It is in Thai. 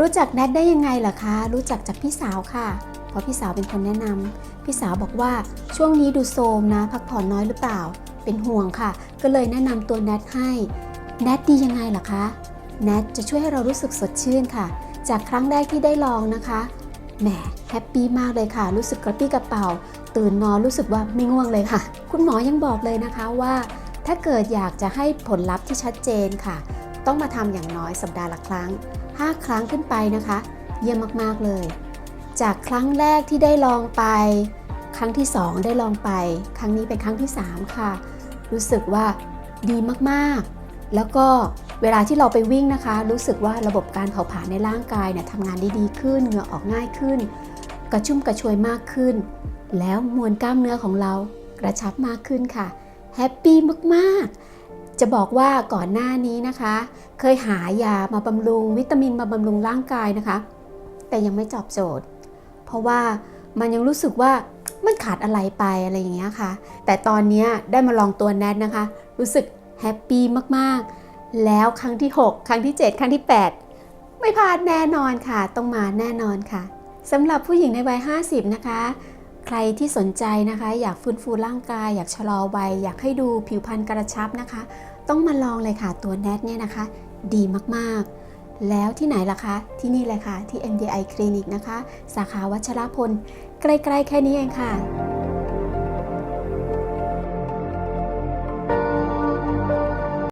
รู้จักแนทได้ยังไงล่ะคะ รู้จักจากพี่สาวค่ะ เพราะพี่สาวเป็นคนแนะนำพี่สาวบอกว่าช่วงนี้ดูโซมนะ พักผ่อนน้อยหรือเปล่า เป็นห่วงค่ะ ก็เลยแนะนำตัวแนทให้ แนทดียังไงล่ะคะ แนทจะช่วยให้เรารู้สึกสดชื่นค่ะ จากครั้งแรกที่ได้ลองนะคะ แหมแฮปปี้มากเลยค่ะ รู้สึกกระปี้กระเป๋า ตื่นนอนรู้สึกว่าไม่ง่วงเลยค่ะ คุณหมอยังบอกเลยนะคะว่า ถ้าเกิดอยากจะให้ผลลัพธ์ที่ชัดเจนค่ะ ต้องมาทำอย่างน้อยสัปดาห์ละครั้ง 5 ครั้งขึ้นไปนะคะ เยี่ยมมากๆเลย จากครั้งแรกที่ได้ลองไป ครั้งที่ 2 ได้ลองไป ครั้งนี้เป็นครั้งที่ 3 ค่ะ รู้สึกว่าดีมากๆ แล้วก็เวลาที่เราไปวิ่งนะคะ รู้สึกว่าระบบการเผาผลาญในร่างกายเนี่ยทำงานได้ดีขึ้นเหงื่อออกง่ายขึ้น กระชุ่มกระชวยมากขึ้น แล้วมวลกล้ามเนื้อของเรากระชับมากขึ้นค่ะแฮปปี้มากๆ จะบอกว่าก่อนหน้านี้นะคะ เคยหายามาบำรุง วิตามินมาบำรุงร่างกายนะคะ แต่ยังไม่ตอบโจทย์ เพราะว่ามันยังรู้สึกว่ามันขาดอะไรไปอะไรอย่างเงี้ยค่ะ แต่ตอนนี้ได้มาลองตัวแนทนะคะ รู้สึกแฮปปี้มากๆ แล้วครั้งที่ 6 ครั้งที่ 7 ครั้งที่ 8 ไม่พลาดแน่นอนค่ะ ต้องมาแน่นอนค่ะสำหรับผู้หญิงในวัย 50 นะคะ ใครที่สนใจนะคะ อยากฟื้นฟูร่างกาย อยากชะลอวัยอยากให้ดูผิวพรรณกระชับนะคะ ต้องมาลองเลยค่ะตัวแนทเนี่ยนะคะ ดีมากๆ แล้วที่ไหนล่ะคะ ที่นี่เลยค่ะที่ MDI Clinic นะคะ สาขาวัชรพล ใกล้ๆแค่นี้เองค่ะ